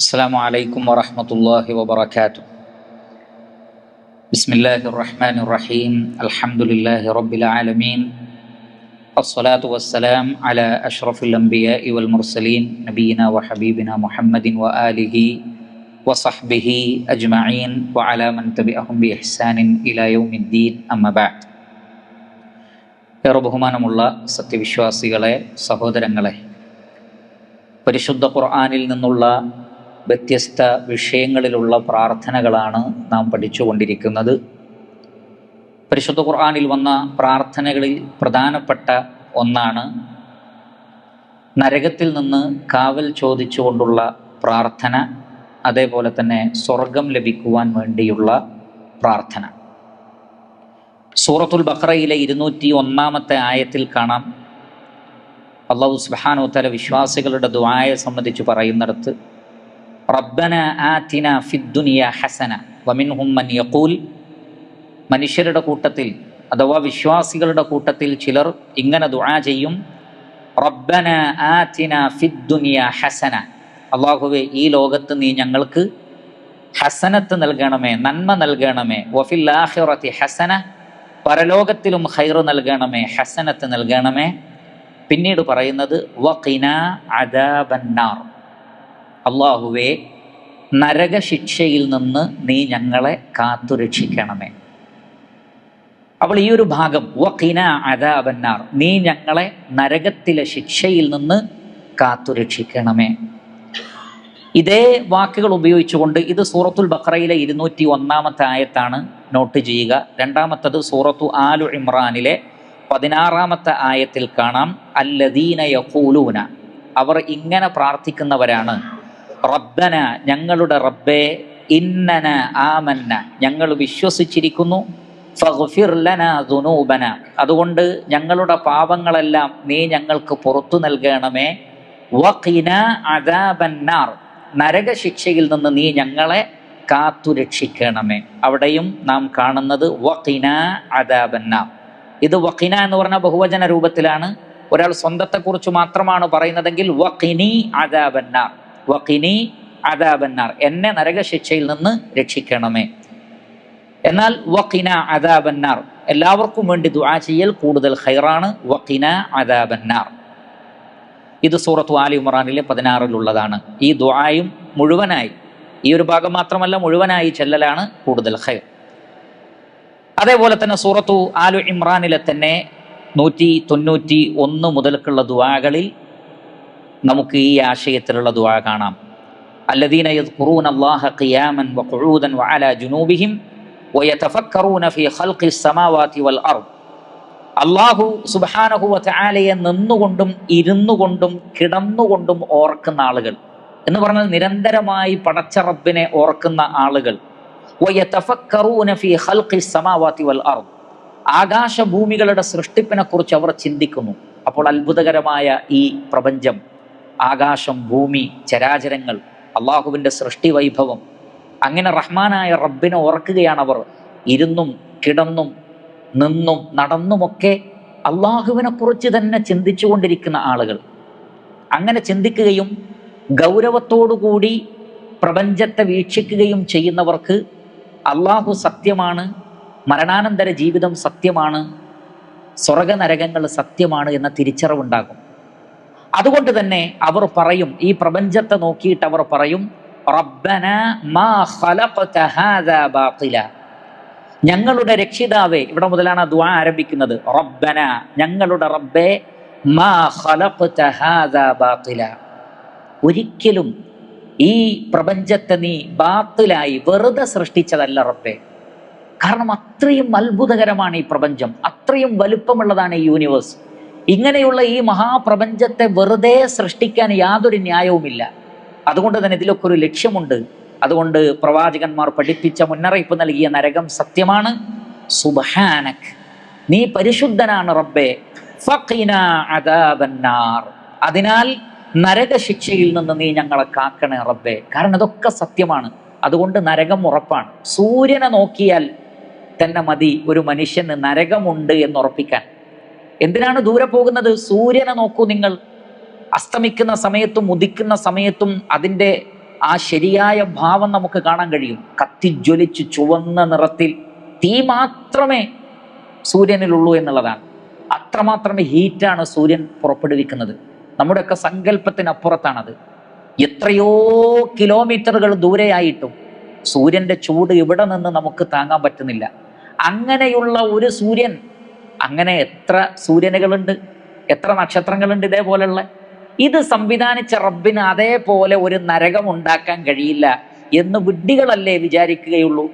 السلام عليكم ورحمة الله وبركاته بسم الله الرحمن الرحيم الحمد لله رب العالمين الصلاة والسلام على أشرف الأنبياء والمرسلين نبينا وحبيبنا محمد وآله وصحبه أجمعين وعلى من تبعهم بإحسان إلى يوم الدين أما بعد ഏറെ ബഹുമാനമുള്ള സത്യവിശ്വാസികളെ സഹോദരങ്ങളെ പരിശുദ്ധ ഖുർആാനിൽ നിന്നുള്ള വ്യത്യസ്ത വിഷയങ്ങളിലുള്ള പ്രാർത്ഥനകളാണ് നാം പഠിച്ചുകൊണ്ടിരിക്കുന്നത്. പരിശുദ്ധ ഖുർആാനിൽ വന്ന പ്രാർത്ഥനകളിൽ പ്രധാനപ്പെട്ട ഒന്നാണ് നരകത്തിൽ നിന്ന് കാവൽ ചോദിച്ചുകൊണ്ടുള്ള പ്രാർത്ഥന അതേപോലെ തന്നെ സ്വർഗം ലഭിക്കുവാൻ വേണ്ടിയുള്ള പ്രാർത്ഥന. സൂറത്തുൽ ബഖറയിലെ ഇരുന്നൂറ്റി ഒന്നാമത്തെ ആയത്തിൽ കാണാം. അള്ളാഹു സുബ്ഹാനഹു തആല വിശ്വാസികളുടെ ദുആയെ സംബന്ധിച്ച് പറയുന്നിടത്ത് റബ്ബന ആതിന ഫിദ്ദുനിയ ഹസന വമിൻഹും മൻ യഖൂൽ. മനുഷ്യരുടെ കൂട്ടത്തിൽ അഥവാ വിശ്വാസികളുടെ കൂട്ടത്തിൽ ചിലർ ഇങ്ങനെ ദുആ ചെയ്യും. റബ്ബന ആതിന ഫിദ്ദുനിയ ഹസന. അള്ളാഹുവെ ഈ ലോകത്ത് നീ ഞങ്ങൾക്ക് ഹസനത്ത് നൽകണമേ നന്മ നൽകണമേ. വഫിൽ ആഖിറത്തി ഹസന. പരലോകത്തിലും ഹൈർ നൽകണമേ ഹസനത്ത് നൽകണമേ. പിന്നീട് പറയുന്നത് വഖിന അദാബന്നാർ. അള്ളാഹുവെ നരകശിക്ഷയിൽ നിന്ന് നീ ഞങ്ങളെ കാത്തുരക്ഷിക്കണമേ. അവൾ ഈ ഒരു ഭാഗം വഖിന അദാബന്നാർ നീ ഞങ്ങളെ നരകത്തിലെ ശിക്ഷയിൽ നിന്ന് കാത്തുരക്ഷിക്കണമേ. ഇതേ വാക്കുകൾ ഉപയോഗിച്ചുകൊണ്ട് ഇത് സൂറത്തുൽ ബക്രയിലെ ഇരുന്നൂറ്റി ഒന്നാമത്തെ ആയത്താണ് നോട്ട് ചെയ്യുക. രണ്ടാമത്തത് സൂറത്തു ആലു ഇമ്രാനിലെ പതിനാറാമത്തെ ആയത്തിൽ കാണാം അല്ലദീന യഖൂലൂന. അവർ ഇങ്ങനെ പ്രാർത്ഥിക്കുന്നവരാണ്. റബ്ബന ഞങ്ങളുടെ റബ്ബേ ഇന്നന ആമന്ന. ഞങ്ങൾ വിശ്വസിച്ചിരിക്കുന്നു. ദുനൂബന. അതുകൊണ്ട് ഞങ്ങളുടെ പാപങ്ങളെല്ലാം നീ ഞങ്ങൾക്ക് പുറത്തു നൽകണമേ. വഖിന അദാബന്നാർ നരകശിക്ഷയിൽ നിന്ന് നീ ഞങ്ങളെ കാത്തുരക്ഷിക്കണമേ അവിടെയും നാം കാണുന്നത് വഖിന അദാബന്നാർ ഇത് വഖിന എന്ന് പറഞ്ഞ ബഹുവചന രൂപത്തിലാണ്. ഒരാൾ സ്വന്തത്തെക്കുറിച്ച് മാത്രമാണ് പറയുന്നതെങ്കിൽ വഖിനി അദാബന്നാർ വഖിനി അദാബന്നാർ. എന്നെ നരകശിക്ഷയിൽ നിന്ന് രക്ഷിക്കണമേ. എന്നാൽ വക്കിന അദാബന്നാർ. എല്ലാവർക്കും വേണ്ടി ദുആ ചെയ്യൽ കൂടുതൽ ഹൈറാണ് വക്കിന അദാബന്നാർ. ഇത് സൂറത്തു ആലി ഉമറാനിലെ പതിനാറിലുള്ളതാണ്. ഈ ദുആയും മുഴുവനായി ഈ ഒരു ഭാഗം മാത്രമല്ല മുഴുവനായി ചെല്ലലാണ് കൂടുതൽ ഹൈർ അതേപോലെ തന്നെ സൂറത്തു ആലു ഇമ്രാനിലെ തന്നെ നൂറ്റി തൊണ്ണൂറ്റി ഒന്ന് മുതൽക്കുള്ള ദുആകളിൽ നമുക്ക് ഈ ആശയത്തിലുള്ള ദുആ കാണാം الذين يذكرون الله قياما وقعودا وعلى جنوبهم ويتفكرون في خلق السماوات والأرض അള്ളാഹു സുബാനഹുവ ചാലയെ നിന്നുകൊണ്ടും ഇരുന്നു കൊണ്ടും കിടന്നുകൊണ്ടും ഓർക്കുന്ന ആളുകൾ എന്ന് പറഞ്ഞാൽ നിരന്തരമായി പടച്ച റബ്ബിനെ ഓർക്കുന്ന ആളുകൾ ആകാശഭൂമികളുടെ സൃഷ്ടിപ്പിനെ കുറിച്ച് അവർ ചിന്തിക്കുന്നു അപ്പോൾ അത്ഭുതകരമായ ഈ പ്രപഞ്ചം ആകാശം ഭൂമി ചരാചരങ്ങൾ അള്ളാഹുവിന്റെ സൃഷ്ടി വൈഭവം അങ്ങനെ റഹ്മാനായ റബ്ബിനെ ഓർക്കുകയാണ് അവർ ഇരുന്നും കിടന്നും നിന്നും നടന്നുമൊക്കെ അള്ളാഹുവിനെ കുറിച്ച് തന്നെ ചിന്തിച്ചുകൊണ്ടിരിക്കുന്ന ആളുകൾ. അങ്ങനെ ചിന്തിക്കുകയും ഗൗരവത്തോടുകൂടി പ്രപഞ്ചത്തെ വീക്ഷിക്കുകയും ചെയ്യുന്നവർക്ക് അള്ളാഹു സത്യമാണ് മരണാനന്തര ജീവിതം സത്യമാണ് സ്വർഗനരകങ്ങൾ സത്യമാണ് എന്ന തിരിച്ചറിവുണ്ടാകും. അതുകൊണ്ട് തന്നെ അവർ പറയും ഈ പ്രപഞ്ചത്തെ നോക്കിയിട്ട് അവർ പറയും റബ്ബന മാ ഞങ്ങളുടെ രക്ഷിതാവേ ഇവിടെ മുതലാണ് ദ്വാ ആരംഭിക്കുന്നത് റബ്ബന ഞങ്ങളുടെ റബ്ബേ മാ ഒരിക്കലും ഈ പ്രപഞ്ചത്തെ നീ ബാത്തിലായി വെറുതെ സൃഷ്ടിച്ചതല്ല റബ്ബേ. കാരണം അത്രയും അത്ഭുതകരമാണ് ഈ പ്രപഞ്ചം അത്രയും വലുപ്പമുള്ളതാണ് ഈ യൂണിവേഴ്സ്. ഇങ്ങനെയുള്ള ഈ മഹാപ്രപഞ്ചത്തെ വെറുതെ സൃഷ്ടിക്കാൻ യാതൊരു ന്യായവുമില്ല. അതുകൊണ്ട് തന്നെ ഇതിലൊക്കെ ഒരു ലക്ഷ്യമുണ്ട്. അതുകൊണ്ട് പ്രവാചകന്മാർ പഠിപ്പിച്ച മുന്നറിയിപ്പ് നൽകിയ നരകം സത്യമാണ്. സുബഹാനക്. നീ പരിശുദ്ധനാണ് റബ്ബേ. അതിനാൽ നരക നരകശിക്ഷയിൽ നിന്ന് നീ ഞങ്ങളെ കാക്കണേ റബ്ബേ. കാരണം ഇതൊക്കെ സത്യമാണ്. അതുകൊണ്ട് നരകം ഉറപ്പാണ്. സൂര്യനെ നോക്കിയാൽ തന്നെ മതി ഒരു മനുഷ്യന് നരകമുണ്ട് എന്ന് ഉറപ്പിക്കാൻ. എന്തിനാണ് ദൂരെ പോകുന്നത്? സൂര്യനെ നോക്കൂ നിങ്ങൾ. അസ്തമിക്കുന്ന സമയത്തും ഉദിക്കുന്ന സമയത്തും അതിന്റെ ആ ശരിയായ ഭാവം നമുക്ക് കാണാൻ കഴിയും. കത്തിജ്വലിച്ച് ചുവന്ന നിറത്തിൽ തീ മാത്രമേ സൂര്യനിലുള്ളൂ എന്നുള്ളതാണ്. അത്രമാത്രമേ ഹീറ്റാണ് സൂര്യൻ പുറപ്പെടുവിക്കുന്നത്. നമ്മുടെയൊക്കെ സങ്കല്പത്തിനപ്പുറത്താണത്. എത്രയോ കിലോമീറ്ററുകൾ ദൂരെയായിട്ടും സൂര്യന്റെ ചൂട് ഇവിടെ നിന്ന് നമുക്ക് താങ്ങാൻ പറ്റുന്നില്ല. അങ്ങനെയുള്ള ഒരു സൂര്യൻ അങ്ങനെ എത്ര സൂര്യനുകളുണ്ട് എത്ര നക്ഷത്രങ്ങളുണ്ട് ഇതേപോലെയുള്ള ഇത് സംവിധാനിച്ച റബ്ബിന് അതേപോലെ ഒരു നരകം ഉണ്ടാക്കാൻ കഴിയില്ല എന്ന് വിഡ്ഢികളല്ലേ വിചാരിക്കുകയുള്ളൂ.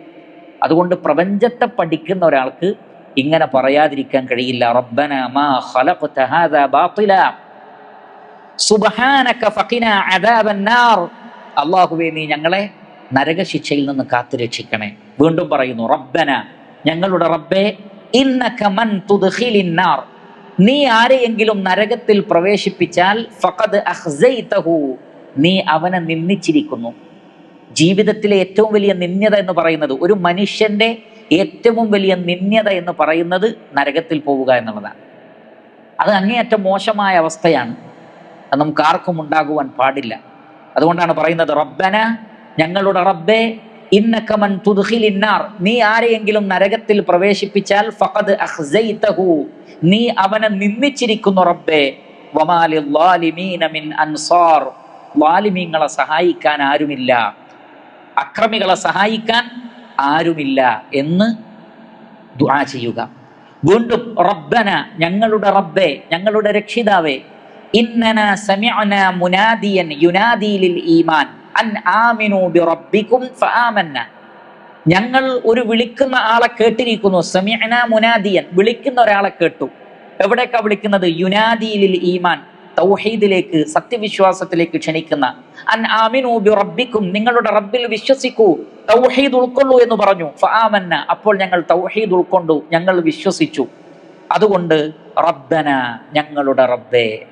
അതുകൊണ്ട് പ്രപഞ്ചത്തെ പഠിക്കുന്ന ഒരാൾക്ക് ഇങ്ങനെ പറയാതിരിക്കാൻ കഴിയില്ല. റബ്ബന മാ ഖലഖ്ത ഹാദാ ബാത്തില. സുബ്ഹാനക അദാബന്നാർ അല്ലാഹുവേ നീ ഞങ്ങളെ നരകശിക്ഷയിൽ നിന്ന് കാത്തുരക്ഷിക്കണേ. വീണ്ടും പറയുന്നു റബ്ബന. ഞങ്ങളുടെ റബ്ബേ നീ ആരെയെങ്കിലും നരകത്തിൽ പ്രവേശിപ്പിച്ചാൽ ഫഖദ് അഖ്സൈതഹു. നീ അവനെ നിന്ദിച്ചിരിക്കുന്നു. ജീവിതത്തിലെ ഏറ്റവും വലിയ നിന്ദ്യത എന്ന് പറയുന്നത് ഒരു മനുഷ്യന്റെ ഏറ്റവും വലിയ നിന്ദ്യത എന്ന് പറയുന്നത് നരകത്തിൽ പോവുക എന്നുള്ളതാണ്. അത് അങ്ങേയറ്റം മോശമായ അവസ്ഥയാണ്. അത് നമുക്ക് ആർക്കും ഉണ്ടാകുവാൻ പാടില്ല. അതുകൊണ്ടാണ് പറയുന്നത് റബ്ബന ഞങ്ങളുടെ റബ്ബെ ഇന്നക്കമൻ തുദ്ഖിലിന്നാർ നീ ആരെയെങ്കിലും നരകത്തിൽ പ്രവേശിപ്പിച്ചാൽ ഫഖദ് അഖ്സൈതഹു. നീ അവനെ നിന്ദിച്ചിരിക്കുന്നു റബ്ബേ. വമാലിൽ ളാലിമീന മിൻ അൻസാർ. ളാലിമീങ്ങളെ സഹായിക്കാൻ ആരുമില്ല. അക്രമികളെ സഹായിക്കാൻ ആരുമില്ല എന്ന് ദുആ ചെയ്യുക. വീണ്ടും റബ്ബന ഞങ്ങളുടെ റബ്ബെ ഞങ്ങളുടെ രക്ഷിതാവേ. ഇന്നന സമിഅന മുനാദിയൻ യുനാദി ഈമാൻ. അൻ ഫആമന്ന ഞങ്ങൾ ഒരു വിളിക്കുന്ന ആളെ കേട്ടിരിക്കുന്നു. സമിഅന മുനാദിയൻ. വിളിക്കുന്ന ഒരാളെ കേട്ടു. എവിടേക്കാ വിളിക്കുന്നത്? യുനാദിയിലിൽ ലിൽ ഈമാൻ തൗഹീദിലേക്ക് സത്യവിശ്വാസത്തിലേക്ക് ക്ഷണിക്കുന്ന. അൻ ആമിനു ബി റബ്ബിക്കും നിങ്ങളുടെ റബ്ബിൽ വിശ്വസിക്കൂ തൗഹീദ് ഉൾക്കൊള്ളൂ എന്ന് പറഞ്ഞു. ഫാമന്ന. അപ്പോൾ ഞങ്ങൾ തൗഹീദ് ഉൾക്കൊണ്ടു ഞങ്ങൾ വിശ്വസിച്ചു. അതുകൊണ്ട് റബ്ബന ഞങ്ങളുടെ റബ്ബേ.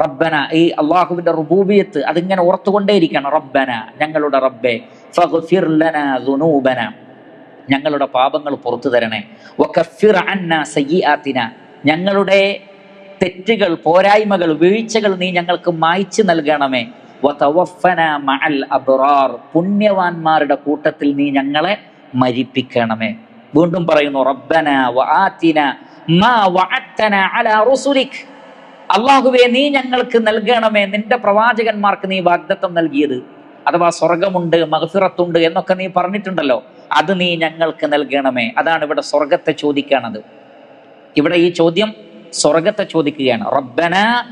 റബ്ബന ഈ അള്ളാഹുവിന്റെ റുബൂബിയത്ത് അതിങ്ങനെ ഓർത്തുകൊണ്ടേയിരിക്കണം. റബ്ബന ഞങ്ങളുടെ റബ്ബെ ഞങ്ങളുടെ പാപങ്ങൾ പുറത്തു തരണേ. സയ്യിആത്തിന. ഞങ്ങളുടെ തെറ്റുകൾ പോരായ്മകൾ വീഴ്ചകൾ നീ ഞങ്ങൾക്ക് മായ്ച്ചു നൽകണമേ. മഅൽ പുണ്യവാന്മാരുടെ കൂട്ടത്തിൽ നീ ഞങ്ങളെ മരിപ്പിക്കണമേ. വീണ്ടും പറയുന്നു റബ്ബന വആതിന മാ വഅത്തന അലാ റുസുലിക്. അള്ളാഹുവെ നീ ഞങ്ങൾക്ക് നൽകണമേ. നിന്റെ പ്രവാചകന്മാർക്ക് നീ വാഗ്ദത്തം നൽകിയത്. അഥവാ സ്വർഗമുണ്ട് മഹഫിറത്തുണ്ട് എന്നൊക്കെ നീ പറഞ്ഞിട്ടുണ്ടല്ലോ. അത് നീ ഞങ്ങൾക്ക് നൽകണമേ. അതാണ് ഇവിടെ സ്വർഗത്തെ ചോദിക്കണത്. ഇവിടെ ഈ ചോദ്യം സ്വർഗത്തെ ചോദിക്കുകയാണ്. റബ്ബന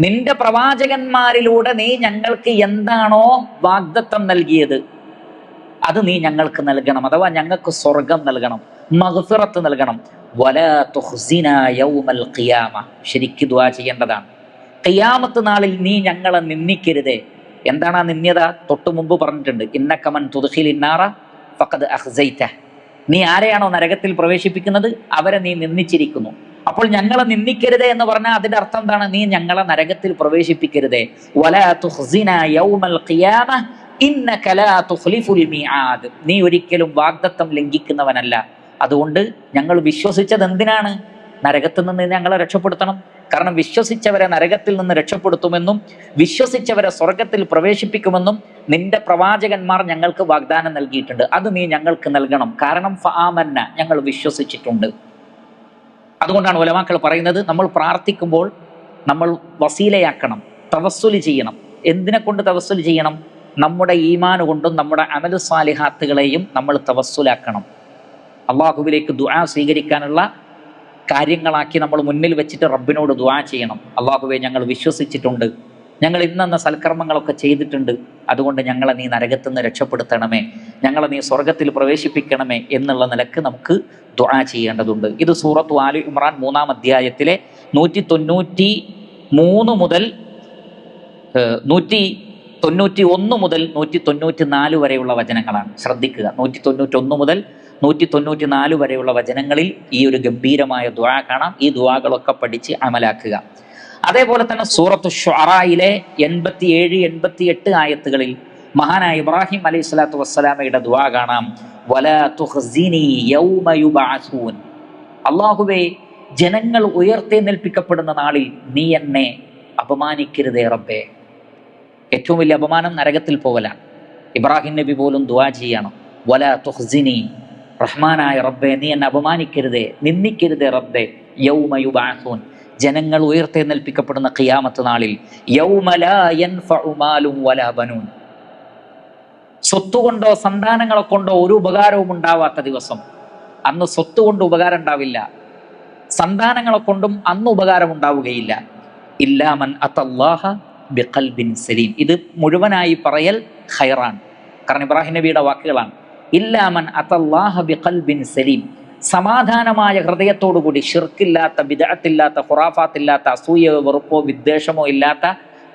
നിന്റെ പ്രവാചകന്മാരിലൂടെ നീ ഞങ്ങൾക്ക് എന്താണോ വാഗ്ദത്വം നൽകിയത് അത് നീ ഞങ്ങൾക്ക് നൽകണം. അഥവാ ഞങ്ങൾക്ക് സ്വർഗം നൽകണം. മഗ്ഫിറത്ത് നൽകണം. വല യൗമൽ ഖിയാമ. ശരിക്ക് ദുആ ചെയ്യേണ്ടതാണ്. ഖിയാമത്ത് നാളിൽ നീ ഞങ്ങളെ നിന്ദിക്കരുതേ. എന്താണ് ആ നിന്ദ്യത തൊട്ടു മുമ്പ് പറഞ്ഞിട്ടുണ്ട്. ഇന്നക്കമൻ തുദ്ഖിലിന്നാറ ഫഖദ് അഖ്സൈത. നീ ആരെയാണോ നരകത്തിൽ പ്രവേശിപ്പിക്കുന്നത്? അവരെ നീ നിന്ദിച്ചിരിക്കുന്നു. അപ്പോൾ ഞങ്ങളെ നിന്ദിക്കരുതേ എന്ന് പറഞ്ഞാൽ അതിന്റെ അർത്ഥം എന്താണ്? നീ ഞങ്ങളെ നരകത്തിൽ പ്രവേശിപ്പിക്കരുതേ. നീ ഒരിക്കലും വാഗ്ദത്തം ലംഘിക്കുന്നവനല്ല. അതുകൊണ്ട് ഞങ്ങൾ വിശ്വസിച്ചത് എന്തിനാണ്? നരകത്തിൽ നിന്ന് ഞങ്ങളെ രക്ഷപ്പെടുത്തണം. കാരണം വിശ്വസിച്ചവരെ നരകത്തിൽ നിന്ന് രക്ഷപ്പെടുത്തുമെന്നും വിശ്വസിച്ചവരെ സ്വർഗത്തിൽ പ്രവേശിപ്പിക്കുമെന്നും നിന്റെ പ്രവാചകന്മാർ ഞങ്ങൾക്ക് വാഗ്ദാനം നൽകിയിട്ടുണ്ട്. അത് നീ ഞങ്ങൾക്ക് നൽകണം. കാരണം ഫാമന്ന ഞങ്ങൾ വിശ്വസിച്ചിട്ടുണ്ട്. അതുകൊണ്ടാണ് ഉലമാക്കൾ പറയുന്നത് നമ്മൾ പ്രാർത്ഥിക്കുമ്പോൾ നമ്മൾ വസീലയാക്കണം തവസ്സുൽ ചെയ്യണം. എന്തിനെ കൊണ്ട് തവസ്സുൽ ചെയ്യണം? നമ്മുടെ ഈമാൻ കൊണ്ടും നമ്മുടെ അമലു സാലിഹാത്തുകളെയും നമ്മൾ തവസ്സുലാക്കണം. അള്ളാഹുവിലേക്ക് ദുആ സ്വീകരിക്കാനുള്ള കാര്യങ്ങളാക്കി നമ്മൾ മുന്നിൽ വെച്ചിട്ട് റബ്ബിനോട് ദുആ ചെയ്യണം. അള്ളാഹുവെ ഞങ്ങൾ വിശ്വസിച്ചിട്ടുണ്ട്. ഞങ്ങൾ ഇന്നെന്ന സൽക്കർമ്മങ്ങളൊക്കെ ചെയ്തിട്ടുണ്ട്. അതുകൊണ്ട് ഞങ്ങളെ നീ നരകത്തു നിന്ന് രക്ഷപ്പെടുത്തണമേ. ഞങ്ങളെ നീ സ്വർഗത്തിൽ പ്രവേശിപ്പിക്കണമേ എന്നുള്ള നിലയ്ക്ക് നമുക്ക് ദുആ ചെയ്യേണ്ടതുണ്ട്. ഇത് സൂറത്ത് ആലു ഇമ്രാൻ മൂന്നാം അധ്യായത്തിലെ നൂറ്റി തൊണ്ണൂറ്റി മൂന്ന് മുതൽ നൂറ്റി തൊണ്ണൂറ്റി ഒന്ന് മുതൽ നൂറ്റി തൊണ്ണൂറ്റി നാല് വരെയുള്ള വചനങ്ങളാണ്. ശ്രദ്ധിക്കുക. നൂറ്റി തൊണ്ണൂറ്റി ഒന്ന് മുതൽ നൂറ്റി തൊണ്ണൂറ്റി നാല് വരെയുള്ള വചനങ്ങളിൽ ഈ ഒരു ഗംഭീരമായ ദുആ കാണാം. ഈ ദുആകളൊക്കെ പഠിച്ച് അമലാക്കുക. അതേപോലെ തന്നെ സൂറത്ത് ഷൊറായിലെ എൺപത്തി ഏഴ് എൺപത്തി എട്ട് ആയത്തുകളിൽ മഹാനായ ഇബ്രാഹിം അലൈഹി സ്വലാത്തു വസ്സലാമയുടെ ദുആ കാണാം. അള്ളാഹുവേ ജനങ്ങൾ ഉയർത്തെന്നേൽപ്പിക്കപ്പെടുന്ന നാളിൽ നീ എന്നെ അപമാനിക്കരുതേ റബ്ബേ. ഏറ്റവും വലിയ അപമാനം നരകത്തിൽ പോവലാണ്. ഇബ്രാഹിം നബി പോലും ദുവാ ചെയ്യണം. വല തുഹ്സിനി റഹ്മാനായ റബ്ബെ നീ എന്നെ അപമാനിക്കരുതേ നിന്ദിക്കരുതേ റബ്ബെ. യൗമയുബാസൂൻ ജനങ്ങൾ ഉയർത്തെഴുന്നേൽപ്പിക്കപ്പെടുന്ന ഖിയാമത്ത് നാളിൽ ബനൂൻ. സ്വത്തുകൊണ്ടോ സന്താനങ്ങളെ കൊണ്ടോ ഒരു ഉപകാരവും ഉണ്ടാവാത്ത ദിവസം. അന്ന് സ്വത്ത് കൊണ്ട് ഉപകാരം ഉണ്ടാവില്ല. സന്താനങ്ങളെ കൊണ്ടും അന്ന് ഉപകാരം ഉണ്ടാവുകയില്ല. ഇല്ലാമൻ അത്തല്ലാഹ ബിഖൽബിൻ സലീം. ഇത് മുഴുവനായി പറയൽ ഖൈറാൻ കാരണം ഇബ്രാഹിം നബിയുടെ വാക്കുകളാണ്. ഇല്ലാമൻ ബിഖൽബിൻ സലീം. സമാധാനമായ ഹൃദയത്തോടുകൂടി ഷിർക്കില്ലാത്ത വിദഗത്തില്ലാത്ത ഖുറാഫാത്തില്ലാത്ത അസൂയോ വെറുപ്പോ വിദ്വേഷമോ ഇല്ലാത്ത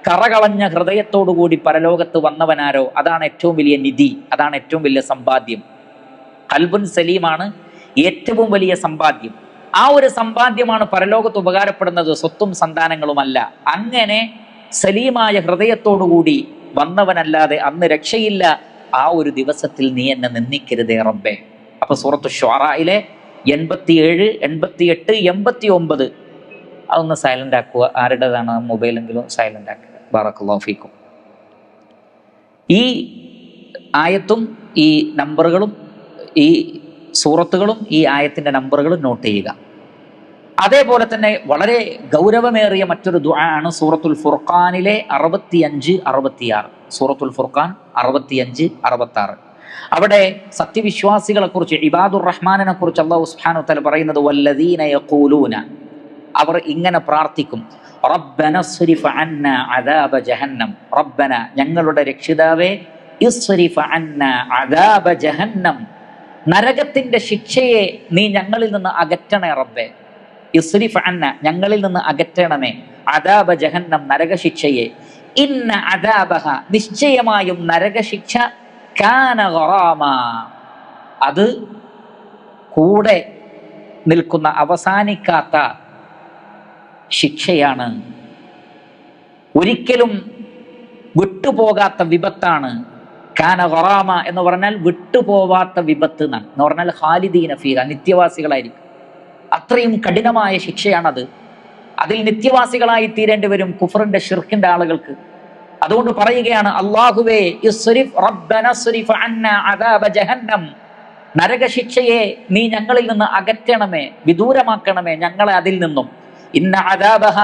കറകളഞ്ഞ ഹൃദയത്തോടുകൂടി പരലോകത്ത് വന്നവനാരോ? അതാണ് ഏറ്റവും വലിയ നിധി അതാണ് ഏറ്റവും വലിയ സമ്പാദ്യം. കൽബുൻ സലീമാണ് ഏറ്റവും വലിയ സമ്പാദ്യം. ആ ഒരു സമ്പാദ്യമാണ് പരലോകത്ത് ഉപകാരപ്പെടുന്നത് സ്വത്തും സന്താനങ്ങളുമല്ല. അങ്ങനെ സലീമായ ഹൃദയത്തോടുകൂടി വന്നവനല്ലാതെ അന്ന് രക്ഷയില്ല ആ ഒരു ദിവസത്തിൽ നീ എന്നെ നിന്ദിക്കരുതേ റബ്ബേ. അപ്പൊ സൂറത്ത് ഷൊറയിലെ എൺപത്തിയേഴ് എൺപത്തിയെട്ട് എൺപത്തി ഒമ്പത് അതൊന്ന് സൈലന്റ് ആക്കുക. ആരുടേതാണ്? മൊബൈലെങ്കിലും സൈലന്റ് ആക്കുക. ബാറക്കുള്ളോഫിക്കും ഈ ആയത്തും ഈ നമ്പറുകളും ഈ സൂറത്തുകളും ഈ ആയത്തിന്റെ നമ്പറുകളും നോട്ട് ചെയ്യുക. അതേപോലെ തന്നെ വളരെ ഗൗരവമേറിയ മറ്റൊരു ദുആ ആണ് സൂറത്തുൽ ഫുർഖാനിലെ അറുപത്തിയഞ്ച് അറുപത്തിയാറ്. സൂറത്തുൽ ഫുർഖാൻ അറുപത്തിയഞ്ച് അറുപത്തി ആറ് അവിടെ സത്യവിശ്വാസികളെ കുറിച്ച് ഇബാദുർ റഹ്മാനെ കുറിച്ച് അള്ളാഹു സുബ്ഹാനഹു തആല പറയുന്നത് വല്ലദീന യഖൂലൂന. അവർ ഇങ്ങനെ പ്രാർത്ഥിക്കും റബ്ബന സ്രിഫ് അന്ന അദാബ ജഹന്നം. റബ്ബന ഞങ്ങളുടെ രക്ഷിതാവേ ഇസ്രിഫ് അന്ന അദാബ ജഹന്നം. നരകത്തിന്റെ ശിക്ഷയെ നീ ഞങ്ങളിൽ നിന്ന് അകറ്റണേ റബ്ബേ. ഇസ്രിഫ് അന്ന ഞങ്ങളിൽ നിന്ന് അകറ്റണമേ. അദാബ ജഹന്നം നരകശിക്ഷയെ. ഇന്ന അദാബഹ നിശ്ചയമായും നരകശിക്ഷ അത് കൂടെ നിൽക്കുന്ന അവസാനിക്കാത്ത ശിക്ഷയാണ്. ഒരിക്കലും വിട്ടുപോകാത്ത വിപത്താണ്. കാന ഗറാമ എന്ന് പറഞ്ഞാൽ വിട്ടുപോവാത്ത വിപത്ത് എന്നാണ്. എന്ന് പറഞ്ഞാൽ ഹാലിദീന ഫീഹ നിത്യവാസികളായിരിക്കും. അത്രയും കഠിനമായ ശിക്ഷയാണത്. അതിൽ നിത്യവാസികളായി തീരേണ്ടി വരും കുഫറിന്റെ ഷിർഖിന്റെ ആളുകൾക്ക്. അതുകൊണ്ട് പറയുകയാണ് അള്ളാഹുവേ നരകശിക്ഷയെ നീ ഞങ്ങളിൽ നിന്ന് അകറ്റണമേ വിദൂരമാക്കണമേ ഞങ്ങളെ അതിൽ നിന്നും. ഇന്ന അദാബഹ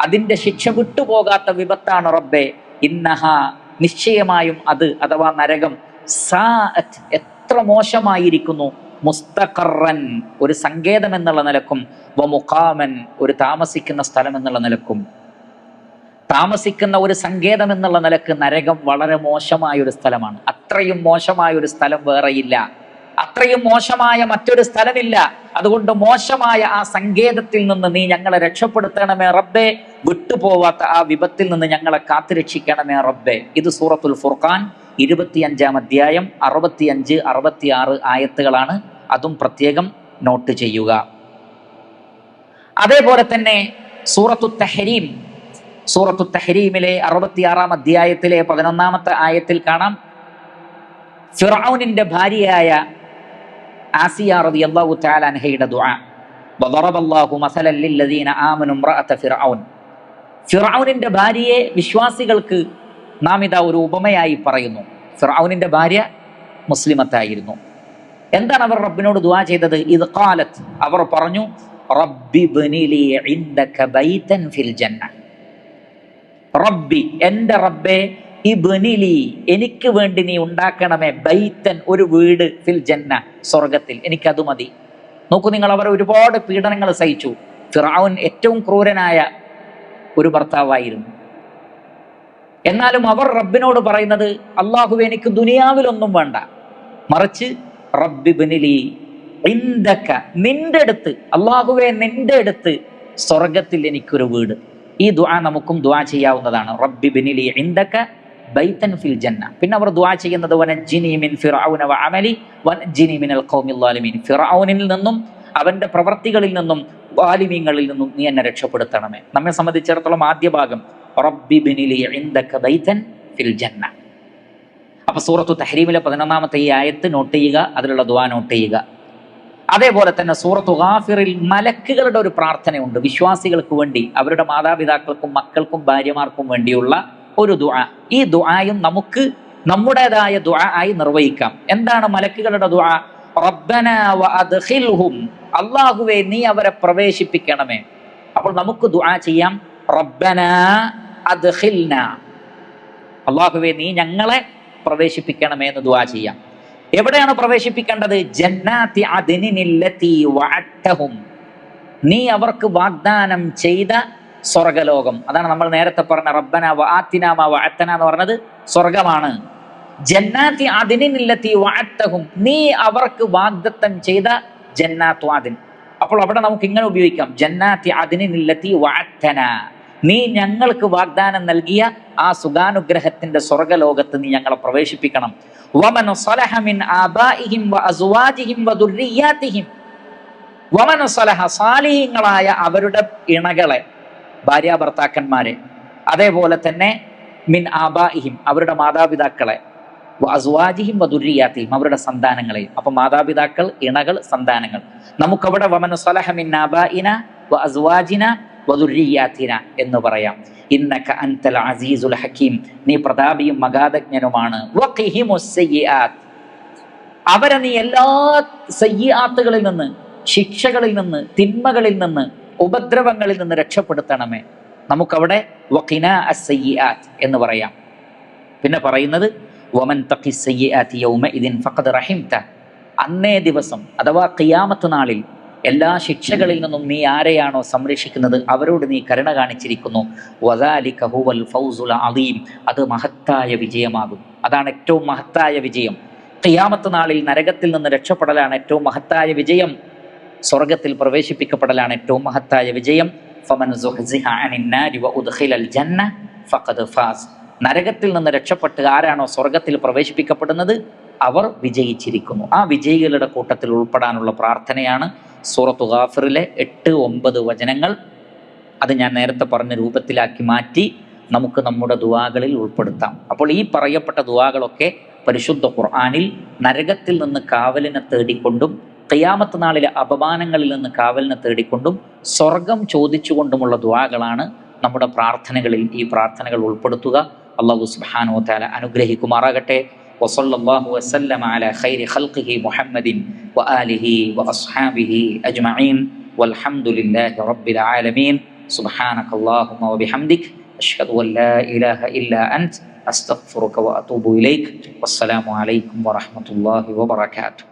അതിന്റെ ശിക്ഷ വിട്ടുപോകാത്ത വിപത്താണ് റബ്ബെ. ഇന്നഹ നിശ്ചയമായും അത് അഥവാ നരകം സാ എത്ര മോശമായിരിക്കുന്നു. മുസ്തഖറൻ ഒരു സങ്കേതം എന്നുള്ള നിലക്കും മുഖാമൻ ഒരു താമസിക്കുന്ന സ്ഥലം എന്നുള്ള നിലക്കും. താമസിക്കുന്ന ഒരു സങ്കേതം എന്നുള്ള നിലയ്ക്ക് നരകം വളരെ മോശമായ ഒരു സ്ഥലമാണ്. അത്രയും മോശമായ ഒരു സ്ഥലം വേറെയില്ല. അത്രയും മോശമായ മറ്റൊരു സ്ഥലമില്ല. അതുകൊണ്ട് മോശമായ ആ സങ്കേതത്തിൽ നിന്ന് നീ ഞങ്ങളെ രക്ഷപ്പെടുത്തണമേ റബ്ബേ. വിട്ടുപോവാത്ത ആ വിപത്തിൽ നിന്ന് ഞങ്ങളെ കാത്തുരക്ഷിക്കണമേ റബ്ബേ. ഇത് സൂറത്തുൽ ഫുർഖാൻ ഇരുപത്തിയഞ്ചാം അധ്യായം അറുപത്തിയഞ്ച് അറുപത്തിയാറ് ആയത്തുകളാണ് അതും പ്രത്യേകം നോട്ട് ചെയ്യുക. അതേപോലെ തന്നെ സൂറത്തു തഹരീം സൂറത്തു തഹരീമിലെ അറുപത്തിയാറാം അധ്യായത്തിലെ പതിനൊന്നാമത്തെ ആയത്തിൽ കാണാം. ഫിറൌനിന്റെ ഭാര്യയായ ആസിയ ദുആ. വദറബല്ലാഹു ഭാര്യയെ വിശ്വാസികൾക്ക് നാം ഇതാ ഒരു ഉപമയായി പറയുന്നു. ഫിറൌനിന്റെ ഭാര്യ മുസ്ലിമത്തായിരുന്നു. എന്താണ് അവർ റബ്ബിനോട് ദുവാ ചെയ്തത്? ഇത് കാലത്ത് അവർ പറഞ്ഞു റബ്ബി ഫിൽ ജന്ന റബ്ബി എന്റെ റബ്ബെ ഇബ്നിലി എനിക്ക് വേണ്ടി നീ ഉണ്ടാക്കണമേ ബൈത്തൻ ഒരു വീട് ഫിൽ ജന്ന സ്വർഗത്തിൽ എനിക്കത് മതി. നോക്കൂ നിങ്ങൾ അവർ ഒരുപാട് പീഡനങ്ങൾ സഹിച്ചു. ഫിറാവുൻ ഏറ്റവും ക്രൂരനായ ഒരു ഭർത്താവായിരുന്നു. എന്നാലും അവർ റബ്ബിനോട് പറയുന്നത് അള്ളാഹു എനിക്ക് ദുനിയാവിലൊന്നും വേണ്ട. മറിച്ച് റബ്ബിബിനിലി ഇന്ദക്ക നിന്റെ അടുത്ത് അള്ളാഹുവെ നിന്റെ അടുത്ത് സ്വർഗത്തിൽ എനിക്കൊരു വീട്. ഈ ദ്വാ നമുക്കും ദ്വാ ചെയ്യാവുന്നതാണ്. റബ്ബിബിനിലി ബിനിലി ഇന്ദക ബൈതൻ ഫിൽ ജന്ന. പിന്നെ അവർ ദുആ ചെയ്യുന്നത് നിന്നും അവന്റെ പ്രവർത്തികളിൽ നിന്നും വാലിമീങ്ങളിൽ നിന്നും നീ എന്നെ രക്ഷപ്പെടുത്തണമേ. നമ്മെ സംബന്ധിച്ചിടത്തോളം ആദ്യ ഭാഗം അപ്പൊ സൂറത്തു തഹ്രീമിലെ പതിനൊന്നാമത്തെ ഈ ആയത്ത് നോട്ട് ചെയ്യുക അതിലുള്ള ദുവാ നോട്ട് ചെയ്യുക. അതേപോലെ തന്നെ സൂറത്തു ഗാഫിറിൽ മലക്കുകളുടെ ഒരു പ്രാർത്ഥനയുണ്ട്. വിശ്വാസികൾക്ക് വേണ്ടി അവരുടെ മാതാപിതാക്കൾക്കും മക്കൾക്കും ഭാര്യമാർക്കും വേണ്ടിയുള്ള ഒരു ദുആ. ഈ ദുആയും നമുക്ക് നമ്മുടേതായ ദുആ ആയി നിർവഹിക്കാം. എന്താണ് മലക്കുകളുടെ ദുആ? റബ്ബന വ അദ്ഖിൽഹും അല്ലാഹുവേ നീ അവരെ പ്രവേശിപ്പിക്കണമേ. അപ്പോൾ നമുക്ക് ദുആ ചെയ്യാം. റബ്ബന അള്ളാഹുവെ നീ ഞങ്ങളെ പ്രവേശിപ്പിക്കണമേ എന്ന് ദുവാ ചെയ്യാം. എവിടെയാണ് പ്രവേശിപ്പിക്കേണ്ടത്? ജന്നാത്തി നീ അവർക്ക് വാഗ്ദാനം ചെയ്ത സ്വർഗലോകം. അതാണ് നമ്മൾ നേരത്തെ പറഞ്ഞ റബ്ബന വാത്തിനാമ വഅത്തന എന്ന് പറഞ്ഞത് സ്വർഗമാണ്. ജന്നാത്തി അതിനില്ലത്തി വഅത്തഹും നീ അവർക്ക് വാഗ്ദത്തം ചെയ്ത ജന്നാത്വാദിൻ അപ്പോൾ അവിടെ നമുക്ക് ഇങ്ങനെ ഉപയോഗിക്കാം. ജന്നാത്തി അതിനില്ലത്തി വഅത്തന നീ ഞങ്ങൾക്ക് വാഗ്ദാനം നൽകിയ ആ സുഖാനുഗ്രഹത്തിന്റെ സ്വർഗലോകത്ത് നീ ഞങ്ങളെ പ്രവേശിപ്പിക്കണം. വമൻ സ്വലഹ മിൻ ആബാഇഹിം വ അസ്വാജിഹിം വ ദുർരിയാതിഹിം വമൻ സ്വലഹ സാലിഹീങ്ങളായ അവരുടെ ഇണകളെ ഭാര്യ ഭർത്താക്കന്മാരെ അതേപോലെ തന്നെ മിൻ ആബാഇഹിം അവരുടെ മാതാപിതാക്കളെ അസുവാജിഹിം അസ്വാജിഹിം അവരുടെ സന്താനങ്ങളെ. അപ്പൊ മാതാപിതാക്കൾ ഇണകൾ സന്താനങ്ങൾ. നമുക്കവിടെ വമൻ സ്വലഹ മിൻ ആബാഇന വ അസ്വാജിന വദുരിയാത്തിന എന്ന് പറയാം. ഇന്നക അൻതൽ അസീസുൽ ഹക്കീം. നീ പ്രതാപിയും മഗാധജ്ഞനുമാണ്. അവരെ നീ എല്ലാ സയ്യാത്തുകളിൽ നിന്ന് ശിക്ഷകളിൽ നിന്ന് തിന്മകളിൽ നിന്ന് ഉപദ്രവങ്ങളിൽ നിന്ന് രക്ഷപ്പെടുത്തണമേ. നമുക്കവിടെ വഖിന അസയ്യാത്ത് എന്ന് പറയാം. പിന്നെ പറയുന്നത് വമൻ തഖി സയ്യാത്ത് യൗമ ഇതിൻ ഫഖദ് റഹിംത. അന്നേ ദിവസം അഥവാ ഖിയാമത്ത് നാളിൽ എല്ലാ ശിക്ഷകളിൽ നിന്നും നീ ആരെയാണോ സംരക്ഷിക്കുന്നത്? അവരോട് നീ കരുണ കാണിച്ചിരിക്കുന്നു. വദാലി ഹുവൽ ഫൗസുൽ അലീം അത് മഹത്തായ വിജയമാകും. അതാണ് ഏറ്റവും മഹത്തായ വിജയം. ഖിയാമത്ത് നാളിൽ നരകത്തിൽ നിന്ന് രക്ഷപ്പെടലാണ് ഏറ്റവും മഹത്തായ വിജയം. സ്വർഗത്തിൽ പ്രവേശിപ്പിക്കപ്പെടലാണ് ഏറ്റവും മഹത്തായ വിജയം. ഫമൻ ജന്ന ഫഖദ് നരകത്തിൽ നിന്ന് രക്ഷപ്പെട്ട് ആരാണോ സ്വർഗത്തിൽ പ്രവേശിപ്പിക്കപ്പെടുന്നത്? അവർ വിജയിച്ചിരിക്കുന്നു. ആ വിജയികളുടെ കൂട്ടത്തിൽ ഉൾപ്പെടാനുള്ള പ്രാർത്ഥനയാണ് സൂറത്തു ഗാഫിറിലെ എട്ട് ഒമ്പത് വചനങ്ങൾ അത് ഞാൻ നേരത്തെ പറഞ്ഞ രൂപത്തിലാക്കി മാറ്റി നമുക്ക് നമ്മുടെ ദുവാകളിൽ ഉൾപ്പെടുത്താം. അപ്പോൾ ഈ പറയപ്പെട്ട ദുവാകളൊക്കെ പരിശുദ്ധ ഖുർആാനിൽ നരകത്തിൽ നിന്ന് കാവലിനെ തേടിക്കൊണ്ടും തെയ്യാമത്ത് നാളിലെ അപമാനങ്ങളിൽ നിന്ന് കാവലിനെ തേടിക്കൊണ്ടും സ്വർഗം ചോദിച്ചുകൊണ്ടുമുള്ള ദുവാകളാണ് നമ്മുടെ പ്രാർത്ഥനകളിൽ ഈ പ്രാർത്ഥനകൾ ഉൾപ്പെടുത്തുക. അള്ളാഹു സുബാനോ താല അനുഗ്രഹിക്കുമാറാകട്ടെ. وصلى الله وسلم على خير خلقه محمد وآله وأصحابه أجمعين والحمد لله رب العالمين. سبحانك اللهم وبحمدك أشهد أن لا إله إلا أنت أستغفرك وأتوب إليك والسلام عليكم ورحمة الله وبركاته.